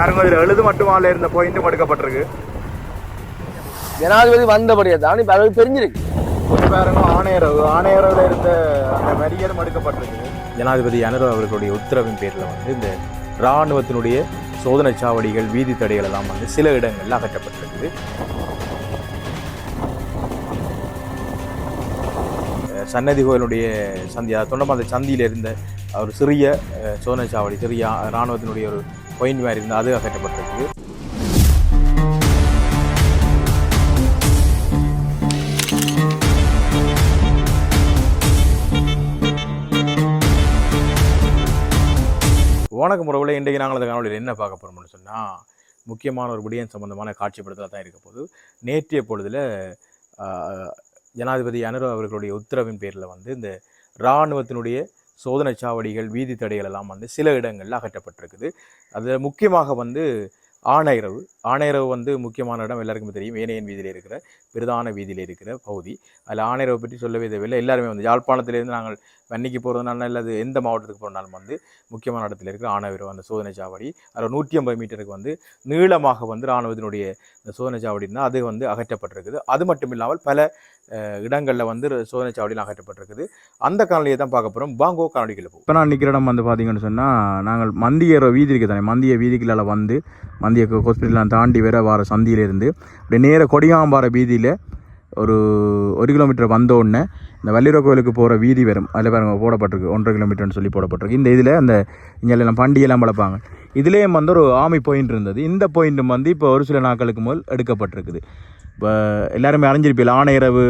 பாருங்க இதில் எழுது மட்டுமால இருந்த பாயிண்ட்டும் எடுக்கப்பட்டிருக்கு. ஜனாதிபதி வந்தபடியே தான் இப்போ அது தெரிஞ்சிருக்கு. பாருங்க ஆணையரவு. ஆணையரவில் இருந்த அந்த வரியரும் எடுக்கப்பட்டிருக்கு. ஜனாதிபதி அனுர அவர்களுடைய உத்தரவின் பேரில் வந்து இந்த இராணுவத்தினுடைய சோதனை சாவடிகள் வீதி தடைகள் எல்லாம் வந்து சில இடங்கள்ல அகற்றப்பட்டிருக்குது சன்னதி கோயிலுடைய சந்தி அது தொண்டமாந்த சந்தியில் இருந்த ஒரு சிறிய சோதனை சாவடி சிறிய இராணுவத்தினுடைய ஒரு பாயிண்ட் மாதிரி இருந்தால் அது அகற்றப்பட்டிருக்கு வணக்கம் முறையில் இன்றைக்கு நாங்கள் அந்த காணொலியில் என்ன பார்க்க போகிறோம்னு சொன்னால் முக்கியமான ஒரு விடயம் சம்பந்தமான காட்சிப்படுத்தலாக தான் இருக்க போது நேற்றைய பொழுதில் ஜனாதிபதி அனுர அவர்களுடைய உத்தரவின் பேரில் வந்து இந்த இராணுவத்தினுடைய சோதனை சாவடிகள் வீதி தடைகள் எல்லாம் வந்து சில இடங்களில் அகற்றப்பட்டிருக்குது. அதில் முக்கியமாக வந்து ஆணையரவு ஆணையரவு வந்து முக்கியமான இடம் எல்லாருக்குமே தெரியும். ஏனையன் வீதியில் இருக்கிற பிரதான வீதியில் இருக்கிற பகுதி. அதில் ஆணையரவை பற்றி சொல்லவே தேவையில்லை. எல்லாருமே வந்து யாழ்ப்பாணத்திலேருந்து நாங்கள் வன்னிக்கு போகிறதுனால அல்லது எந்த மாவட்டத்துக்கு போனாலும் வந்து முக்கியமான இடத்துல இருக்கிற ஆணையரவு அந்த சோதனை சாவடி. அதில் நூற்றி ஐம்பது மீட்டருக்கு வந்து நீளமாக வந்து இராணுவத்தினுடைய இந்த சோதனை சாவடினா அது வந்து அகற்றப்பட்டிருக்குது. அது மட்டும் இல்லாமல் பல இடங்களில் வந்து சோதனை சாவடியில் அகற்றப்பட்டிருக்குது. அந்த காணொலியை தான் பார்க்க போகிறோம் பாங்கோ காணொலிகளை போகும் இப்போ நான் நிற்கிற இடம் வந்து பார்த்தீங்கன்னு சொன்னால் நாங்கள் மந்திய வீதி இருக்குது தானே மந்திய வீதிகளால் வந்து மந்திய ஹாஸ்பிட்டலாம் தாண்டி வேற வார சந்தியிலேருந்து அப்படியே நேர கொடியாம்பாறை வீதியில் ஒரு ஒரு கிலோமீட்டர் வந்த உடனே இந்த வள்ளிர கோயிலுக்கு போகிற வீதி வரும். அதில் பாருங்க போடப்பட்டிருக்கு. ஒன்றரை கிலோமீட்டர்னு சொல்லி போடப்பட்டிருக்கு. இந்த இதில் அந்த இங்கெல்லாம் பண்டிகைலாம் வளர்ப்பாங்க. இதுலேயும் வந்து ஒரு ஆமி பாயிண்ட் இருந்தது. இந்த பாயிண்ட்டும் வந்து இப்போ ஒரு சில நாட்களுக்கு முதல் எடுக்கப்பட்டிருக்குது. இப்போ எல்லாருமே அறிஞ்சிருப்பீங்க எழுதுமட்டு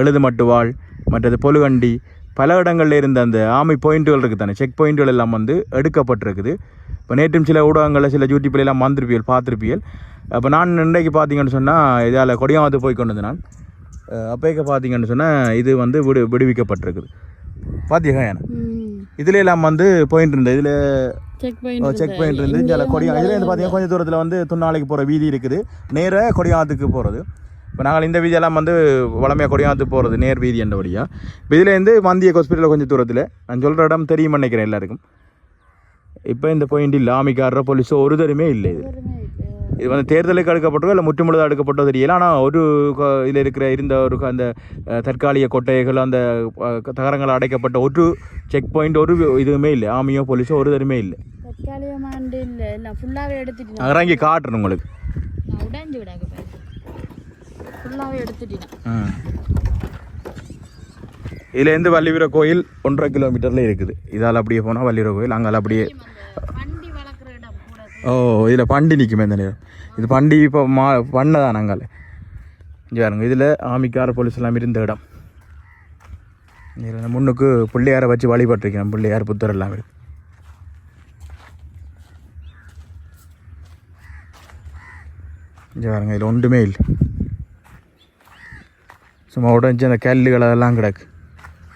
எழுதுமட்டுவாள் மற்றது பொலுகண்டி பல இடங்களில் இருந்த அந்த ஆமை பாயிண்ட்டுகள் இருக்குது தானே செக் பாயிண்ட்டுகள் எல்லாம் வந்து எடுக்கப்பட்டிருக்குது. இப்போ நேற்றும் சில ஊடகங்களில் சில எல்லாம் வந்திருப்பியல் பார்த்துருப்பியல். அப்போ நான் இன்றைக்கு பார்த்தீங்கன்னு சொன்னால் இதால் கொடியாமத்து போய் கொண்டு நான். அப்போக்க பார்த்தீங்கன்னு சொன்னால் இது வந்து விடு விடுவிக்கப்பட்டிருக்குது. பார்த்தியா ஏன்னா இதுல எல்லாம் வந்து பாயிண்ட் இருந்தது. இதில் செக் பாயிண்ட் இருந்து இதில் கொடியா இதுல இருந்து பார்த்தீங்கன்னா கொஞ்சம் தூரத்தில் வந்து துன்னாலைக்கு போகிற வீதி இருக்குது. நேராக கொடியாத்துக்கு போகிறது இப்போ நாங்கள் இந்த வீதியெல்லாம் வந்து வளமையாக கொடியாத்துக்கு போகிறது நேர் வீதி என்ற வழியாக இப்போ இதுலேருந்து மந்திய ஹாஸ்பிட்டலில் கொஞ்சம் தூரத்தில். நான் சொல்கிற இடம் தெரியும் நினைக்கிறேன் எல்லாருக்கும். இப்போ இந்த பாயிண்ட் இல்லை. ஆமிக்காரரோ போலீஸோ ஒரு தருமே இல்லை இது. இது வந்து தேர்தலுக்கு எடுக்கப்பட்டதோ இல்லை முற்றுமுழுதாக எடுக்கப்பட்டோ தெரியல. ஆனால் ஒரு இதில் இருக்கிற இருந்த ஒரு அந்த தற்காலிக கொட்டைகள் அந்த தகரங்கள் அடைக்கப்பட்ட ஒரு செக் பாயிண்ட் ஒரு இதுவுமே இல்லை. ஆமியோ போலீஸோ ஒரு தருமே இல்லை. இறங்கி காட்டுறேன் உங்களுக்கு. ஃபுல்லாவே எடுத்துட்டேன் இதுலேருந்து வள்ளிவீர கோயில் ஒன்றரை கிலோமீட்டரில் இருக்குது. இதால் அப்படியே போனால் வள்ளிவீர கோயில். அங்கால அப்படியே ஓ இதில் பண்டி நிற்குமே இந்த நேரம். இது பண்டி இப்போ மா பண்ணதான் அங்கால. இங்கே பாருங்க இதில் ஆமிக்கார போலீஸ் எல்லாம் இருந்த இடம். இதில் முன்னுக்கு பிள்ளையாரை வச்சு வழிபட்டிருக்கிறேன். பிள்ளையார் புத்தர் எல்லாம் இருக்கு. இங்கே பாருங்க இதில் ஒன்றுமே இல்லை. சும்மா உடஞ்சி அந்த கல்லுகள் அதெல்லாம் கிடக்கு.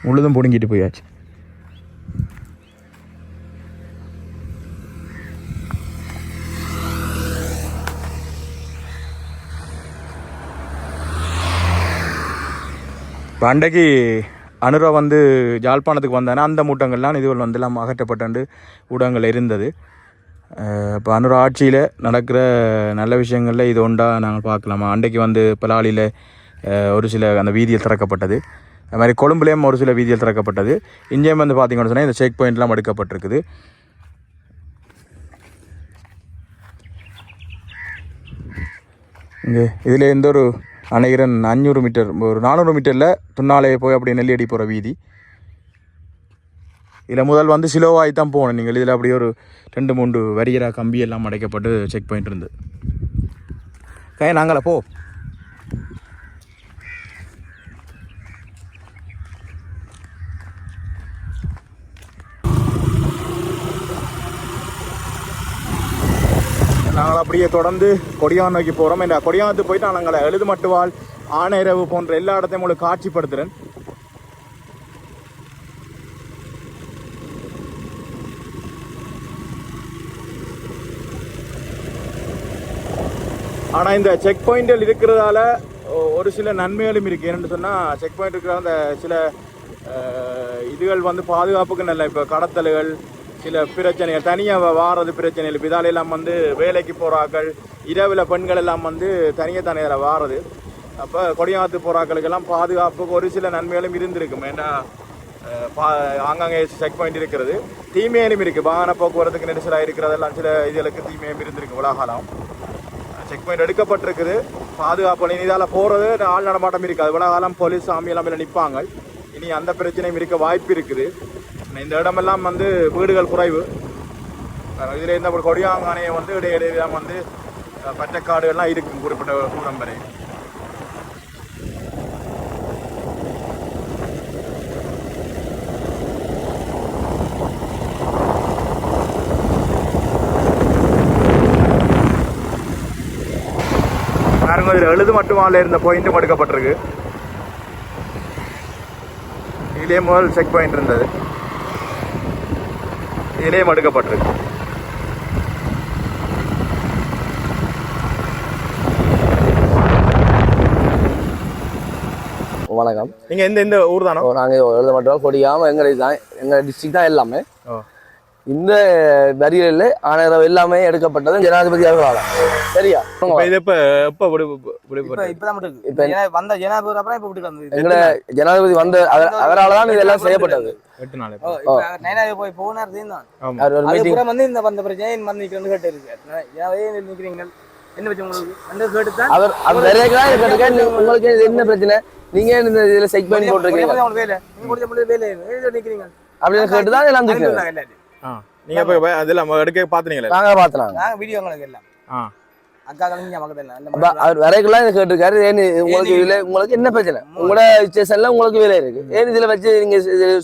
முழுதும் பிடுங்கிட்டு போயாச்சு. இப்போ அன்றைக்கு அனுரா வந்து ஜாழ்ப்பாணத்துக்கு வந்தானே அந்த மூட்டங்கள்லாம் இதுவள் வந்து எல்லாம் அகற்றப்பட்டு ஊடகங்கள் இருந்தது. இப்போ அனுரா ஆட்சியில் நடக்கிற நல்ல விஷயங்களில் இது ஒன்றா நாங்கள் பார்க்கலாமா? அன்றைக்கு வந்து பலாலியில் ஒரு சில அந்த வீதியில் திறக்கப்பட்டது. அது மாதிரி கொழும்புலேயும் ஒரு சில வீதியில் திறக்கப்பட்டது. இங்கேயும் வந்து பார்த்திங்கன்னு சொன்னால் இந்த செக் பாயிண்ட்லாம் எடுக்கப்பட்டிருக்குது. இங்கே இதில் எந்த ஒரு அணைகிறன் அஞ்சூறு மீட்டர் ஒரு நானூறு மீட்டரில் துண்ணாலே போய் அப்படியே நெல்லியடி போகிற வீதி. இதில் முதல் வந்து சிலோவாகி தான் போகணும். நீங்கள் இதில் அப்படியே ஒரு ரெண்டு மூன்று வரியரா கம்பி எல்லாம் அடைக்கப்பட்டு செக் பாயிண்ட் இருந்து. கை நாங்களே போ. அப்படியே தொடர்ந்து கொடியான் நோக்கி போகிறோம் என்ற கொடியானத்து போயிட்டு நான் எழுது எழுதுமட்டுவாள் ஆணையரவு போன்ற எல்லா இடத்தையும் உங்களுக்கு காட்சிப்படுத்துகிறேன் ஆனால் இந்த செக் பாயிண்டில் இருக்கிறதால ஒரு சில நன்மைகளும் இருக்குது என்னென்னு சொன்னால் செக் பாயிண்ட் இருக்கிற அந்த சில இதுகள் வந்து பாதுகாப்புக்கு நல்ல இப்போ கடத்தல்கள் சில பிரச்சனைகள் தனியாக வாரது பிரச்சனைகள் இப்போ இதால் எல்லாம் வந்து வேலைக்கு போகிறாக்கள் இரவில் பெண்கள் எல்லாம் வந்து தனியாக தனியாக வாரது. அப்போ கொடியாத்து போகிறாக்களுக்கெல்லாம் பாதுகாப்புக்கு ஒரு சில நன்மைகளும் இருந்திருக்கும். ஏன்னா பா ஆங்காங்கே செக் பாயிண்ட் இருக்கிறது. தீமையிலும் இருக்குது வாகன போக்குவரத்துக்கு நெரிசலாக இருக்கிறதெல்லாம் சில இதுகளுக்கு தீமையும் இருந்திருக்கு உலகாலம் செக் பாயிண்ட் எடுக்கப்பட்டிருக்குது. பாதுகாப்பு இனி இதால் போகிறது ஆள் நடமாட்டம் இருக்காது. உலகாலம் போலீஸ் சாமி எல்லாமே நிற்பாங்க இனி அந்த பிரச்சனையும் இருக்க வாய்ப்பு இருக்குது. இந்த இடமெல்லாம் வந்து வீடுகள் குறைவு. இதில் இந்த கொடியாங்கானையை வந்து இடையிடையே வந்து பச்சைக்காடுகள்லாம் இருக்கும் குறிப்பிட்ட தூரம் வரை. பாருங்க இதில் எழுது மட்டுமால இருந்த பாயிண்ட்டும் எடுக்கப்பட்டிருக்கு. இதிலே முதல் செக் பாயிண்ட் இருந்தது. இதிலேயும் எடுக்கப்பட்டிருக்கு வணக்கம். நீங்க எந்த எந்த ஊர் தானோ? நாங்கள் எழுத மாட்டோம் கொடியாம எங்க தான் எங்க டிஸ்ட்ரிக்ட் தான் எல்லாமே. இந்த வரிகளில் ஆணையரவு எல்லாமே எடுக்கப்பட்டது ஜனாதிபதி அவர்களால். சரியா? இது இப்போ இப்பதான் மட்டும் வந்த ஜனாதிபதி அப்புறம் இப்ப. எங்களை ஜனாதிபதி வந்த அவர்- அவரால தான் இதெல்லாம் செய்யப்பட்டது. எட்டு நாள் போய் போனார் தான். அவர் வந்து இந்த வந்த பிரச்சனை வந்து நிக்கிறேன்னு கேட்டு இருக்கு ஏன் நிக்கிறீங்க என்ன பிரச்சனை உங்களுக்கு? வந்து கேட்டு தான். அவர் அவர் வரையலாம் கேட்டிருக்காரு நீ- உங்களுக்கு என்ன பிரச்சனை? நீங்க ஏன் இந்த இதுல செக் பண்ணி போட்டிருக்கீங்க? அப்படின்னு கேட்டு தான் எல்லாம் நீங்கள் இப்போ அதில் எடுக்க பார்த்துனீங்களே நாங்க பாத்துனாங்க. நாங்க வீடியோ உங்களுக்கு எல்லாம். ஆ. அக்கா. அப்ப இந்த அவர் வரைக்கெல்லாம் இதை கேட்டிருக்காரு. ஏன் உங்களுக்கு இதுல உங்களுக்கு என்ன பிரச்சனை? உங்களோட ஸ்டேஷன்ல உங்களுக்கு வேலை இருக்கு. ஏன் இதுல வச்சு நீங்க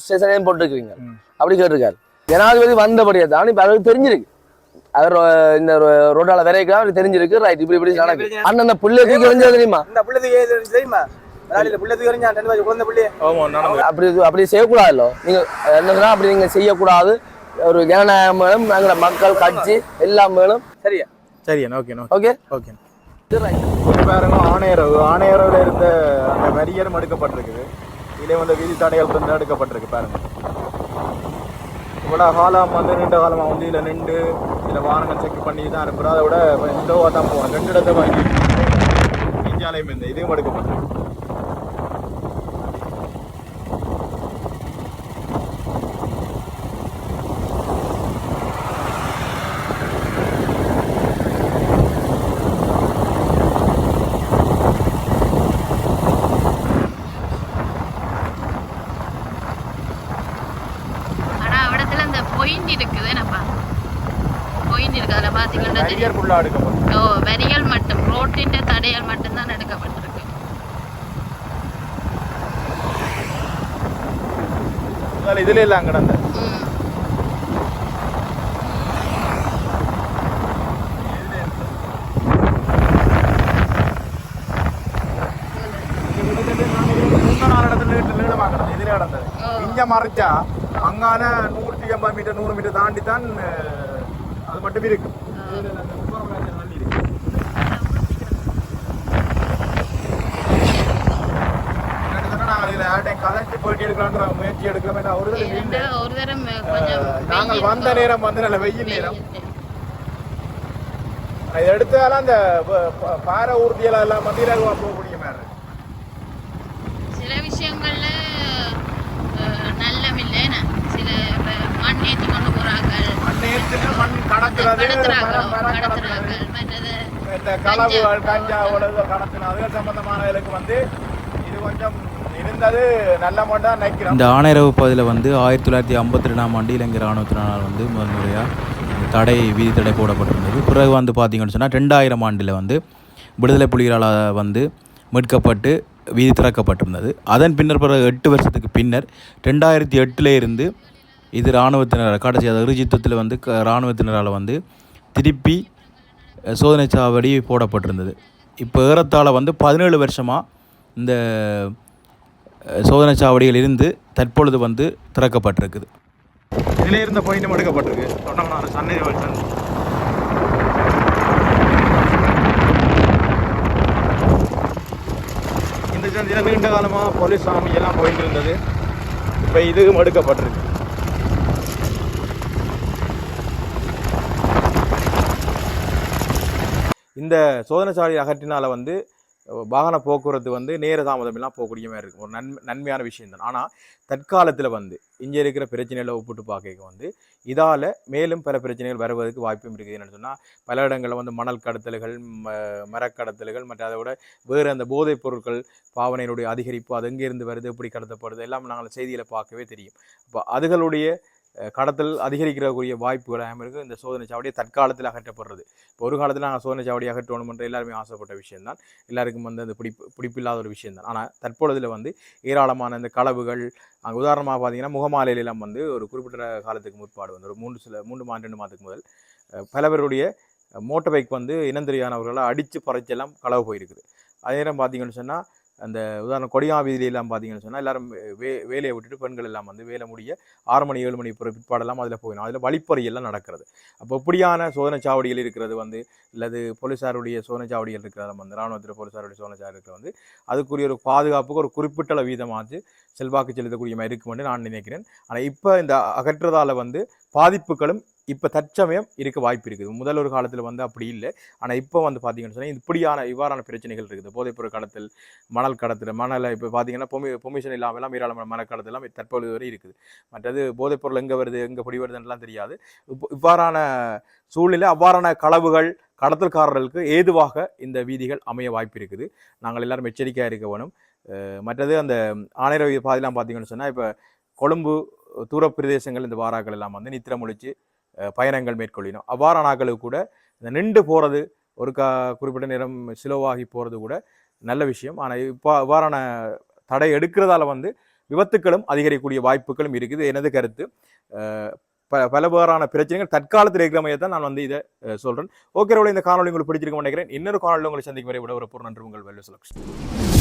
ஸ்டேஷன் போட்டுருக்கீங்க ம். அப்படி கேட்டிருக்காரு. ஜனாதிபதி வந்தபடியே தான் இப்ப அவருக்கு தெரிஞ்சிருக்கு. அவர் இந்த ரோட்டால வரைக்கும் அவருக்கு தெரிஞ்சிருக்கு. ரைட் இப்படி இப்படி நடக்கு அண்ணன் அந்த புள்ளை தூக்கி வந்து தெரியுமா? இந்த புள்ளதுக்கு ஏது தெரியுமா? அப்படி அப்படி செய்யக்கூடாதுல்ல நீங்க என்ன சொன்னா அப்படி நீங்க செய்யக்கூடாது. ஒரு ஜனநாயகம் மேலும் எங்களோட மக்கள் கட்சி எல்லாம் மேலும் சரியா? சரியா ஓகே ஓகே ஓகே பாருங்க ஆணையரவு. ஆணையரவில் இருந்த அந்த வரியரும் எடுக்கப்பட்டிருக்குது. இதிலே வந்து வீதி தடைகள் வந்து எடுக்கப்பட்டிருக்கு பாருங்க. இவ்வளோ காலம் வந்து நீண்ட காலமாக வந்து இதில் நின்று இதில் வாகனங்கள் செக் பண்ணி தான் அனுப்புகிறோம் அதை விட ஸ்லோவாக தான் போகணும் ரெண்டு இடத்த வாங்கி இந்தியாலையும் இந்த இதையும் எடுக்கப்பட்டிருக்கு ஆனா அவிடத்துல அந்த பொயிண்ட் இருக்குது என்னப்பா பொயிண்ட் இருக்கு அதுல பாத்தீங்கன்னா தெரியும். வரியர் ஃபுல்லாக எடுக்கப்பட்டிருக்கு. ஓ வரிகள் மட்டும். ரோட்டின் தடைகள் மட்டும்தான் எடுக்கப்பட்டிருக்கு. இதில் இல்லை அங்கே நடந்த ம். மூணு நாலு இடத்துல நீட்டு நீளமாக கிடந்தது இதில் கிடந்தது இங்கே மறைச்சா அங்கான நூற்றி எண்பது மீட்டர் நூறு மீட்டர் தாண்டி தான் அது மட்டும் இருக்கும் இதுல அந்த கும்பகோணம் வழி இருக்கு. என்னன்னு சொன்னா, நாங்கள் இதில் கலந்து போயிட்டு எடுக்கலான்ற முயற்சி எடுக்கிறோம். ஏன்னா ஒரு தடவை இல்லை. ஒரு நாங்கள் வந்த நேரம் வந்து நல்ல வெயில் நேரம். இது எடுத்தாலும் அந்த ப- ப- பாறை ஊர்தியெல்லாம் எல்லாம் இலகுவாக போகக்கூடிய மாதிரி. சில விஷயங்கள்ல அஹ், நல்லமில்லைன்னு சில மண் ஏற்றி கொண்டு மண் மரம் கடத்துறாங்க. கடத்துறது. இந்த களவுகள் கஞ்சா. உலக கடத்தின வந்து இது கொஞ்சம் இந்த ஆணையரவு பகுதியில் வந்து ஆயிரத்தி தொள்ளாயிரத்தி ஐம்பத்தி ரெண்டாம் ஆண்டு இலங்கை இராணுவத்தினால் வந்து முதன்முறையாக தடை வீதி தடை போடப்பட்டிருந்தது. பிறகு வந்து பார்த்தீங்கன்னு சொன்னால் ரெண்டாயிரம் ஆண்டில் வந்து விடுதலை புலிகளால் வந்து மீட்கப்பட்டு வீதி திறக்கப்பட்டிருந்தது. அதன் பின்னர் பிறகு எட்டு வருஷத்துக்கு பின்னர் ரெண்டாயிரத்தி எட்டில் இருந்து இது இராணுவத்தினர் கடைசி அது வந்து க- இராணுவத்தினரால் வந்து திருப்பி சோதனை சாவடி போடப்பட்டிருந்தது. இப்போ ஏறத்தாழ வந்து பதினேழு வருஷமாக இந்த சோதனை சாவடியில் இருந்து தற்பொழுது வந்து திறக்கப்பட்டிருக்குது. இதிலே இருந்த போயிட்டும் எடுக்கப்பட்டிருக்கு. தொண்டமனார் சன்னதி வச்சன் இந்த சந்தியில் நீண்ட காலமாக போலீஸ் சாமி எல்லாம் போயிட்டு இருந்தது இப்போ இதுவும் மடுக்கப்பட்டிருக்கு இந்த சோதனை சாவடி அகற்றினால் வந்து வாகன போக்குவரத்து வந்து நேர தாமதம் எல்லாம் போகக்கூடிய மாதிரி இருக்கும். ஒரு நன்மை நன்மையான விஷயம் தான். ஆனால் தற்காலத்தில் வந்து இங்கே இருக்கிற பிரச்சனைகளை ஒப்பிட்டு பார்க்க வந்து இதால் மேலும் பல பிரச்சனைகள் வருவதற்கு வாய்ப்பும் இருக்குது. என்னன்னு சொன்னால் பல இடங்களில் வந்து மணல் கடத்தல்கள் ம மரக்கடத்தல்கள் மற்றும் அதை விட வேறு அந்த போதைப் பொருட்கள் பாவனையினுடைய அதிகரிப்பு அது எங்கேருந்து வருது எப்படி கடத்தப்படுது எல்லாம் நாங்கள் செய்தியில் பார்க்கவே தெரியும். அப்போ அதுகளுடைய கடத்தல் அதிகரிக்கிறக்கூடிய வாய்ப்புகள் இருக்குது. இந்த சோதனை சாவடியை தற்காலத்தில் அகற்றப்படுறது. இப்போ ஒரு காலத்தில் நாங்கள் சோதனை சாவடி அகற்றணும் என்று எல்லாருமே ஆசைப்பட்ட விஷயம்தான். எல்லாருக்கும் வந்து அந்த பிடிப்பு பிடிப்பில்லாத ஒரு விஷயம்தான். ஆனால் தற்பொழுதில் வந்து ஏராளமான இந்த களவுகள் அங்கே உதாரணமாக பார்த்தீங்கன்னா முகமாலையில எல்லாம் வந்து ஒரு குறிப்பிட்ட காலத்துக்கு முற்பாடு வந்து ஒரு மூன்று சில மூன்று மாதம் ரெண்டு மாதத்துக்கு முதல் பலவருடைய மோட்டர் பைக் வந்து இனந்தெரியானவர்களால் அடித்து பறைச்செல்லாம் களவு போயிருக்குது. அதே நேரம் பார்த்தீங்கன்னு சொன்னால் அந்த உதாரணம் கொடியா பார்த்தீங்கன்னு சொன்னால் எல்லாரும் வே வேலையை விட்டுட்டு பெண்கள் எல்லாம் வந்து வேலை முடிய ஆறு மணி ஏழு மணி பிற- பிற்பாடெல்லாம் அதில் போயிடும். அதில் வழிப்பறியெல்லாம் நடக்கிறது. அப்போ இப்படியான சோதனை சாவடிகள் இருக்கிறது வந்து இல்லது போலீஸாருடைய சோதனை சாவடிகள் இருக்கிறத வந்து ராணுவத்தில் போலீஸாருடைய சோதனை சாவடி இருக்கிறது வந்து அதுக்குரிய ஒரு பாதுகாப்புக்கு ஒரு குறிப்பிட்ட வீதமாச்சு செல்வாக்கு செலுத்தக்கூடிய மாதிரி இருக்குமென்று நான் நினைக்கிறேன். ஆனால் இப்போ இந்த அகற்றதால் வந்து பாதிப்புகளும் இப்போ தற்சமயம் இருக்க வாய்ப்பு இருக்குது. முதல் ஒரு காலத்தில் வந்து அப்படி இல்லை. ஆனால் இப்போ வந்து பார்த்தீங்கன்னு சொன்னால் இப்படியான இவ்வாறான பிரச்சனைகள் இருக்குது. போதைப்பொருள் கடத்தல் மணல் கடத்தல் மணலை இப்போ பார்த்தீங்கன்னா பொமி பொமிஷன் இல்லாமலாம் எல்லாம் ஏராளமான மணல் கடத்தல் எல்லாம் தற்பொழுது வரை இருக்குது. மற்றது போதைப்பொருள் எங்கே வருது எங்கே பிடி வருதுன்னுலாம் தெரியாது. இப்போ இவ்வாறான சூழ்நிலை அவ்வாறான களவுகள் கடத்தல்காரர்களுக்கு ஏதுவாக இந்த வீதிகள் அமைய வாய்ப்பு இருக்குது. நாங்கள் எல்லாரும் எச்சரிக்கையாக இருக்க வேணும். மற்றது அந்த ஆணையரவி பாதையெல்லாம் பார்த்தீங்கன்னு சொன்னால் இப்போ கொழும்பு தூர பிரதேசங்கள் இந்த வாராக்கள் எல்லாம் வந்து நித்திரமுழிச்சு பயணங்கள் மேற்கொள்ளினோம். அவ்வாறான ஆட்களுக்கு கூட இந்த நின்று போகிறது ஒரு கா குறிப்பிட்ட நேரம் சிலோவாகி போகிறது கூட நல்ல விஷயம். ஆனால் இப்போ இவ்வாறான தடை எடுக்கிறதால வந்து விபத்துக்களும் அதிகரிக்கக்கூடிய வாய்ப்புகளும் இருக்குது. எனது கருத்து. ப பலவாறான பிரச்சனைகள் தற்காலத்தில் இருக்கிற மாதிரி தான் நான் வந்து இதை சொல்கிறேன் ஓகே இந்த காணொலி உங்களுக்கு பிடிச்சிருக்க நினைக்கிறேன். இன்னொரு காணொலி உங்களை சந்திக்கும் வரை விட ஒரு பொருள் நன்றி உங்கள் வெல்ல சுலக்ஷன்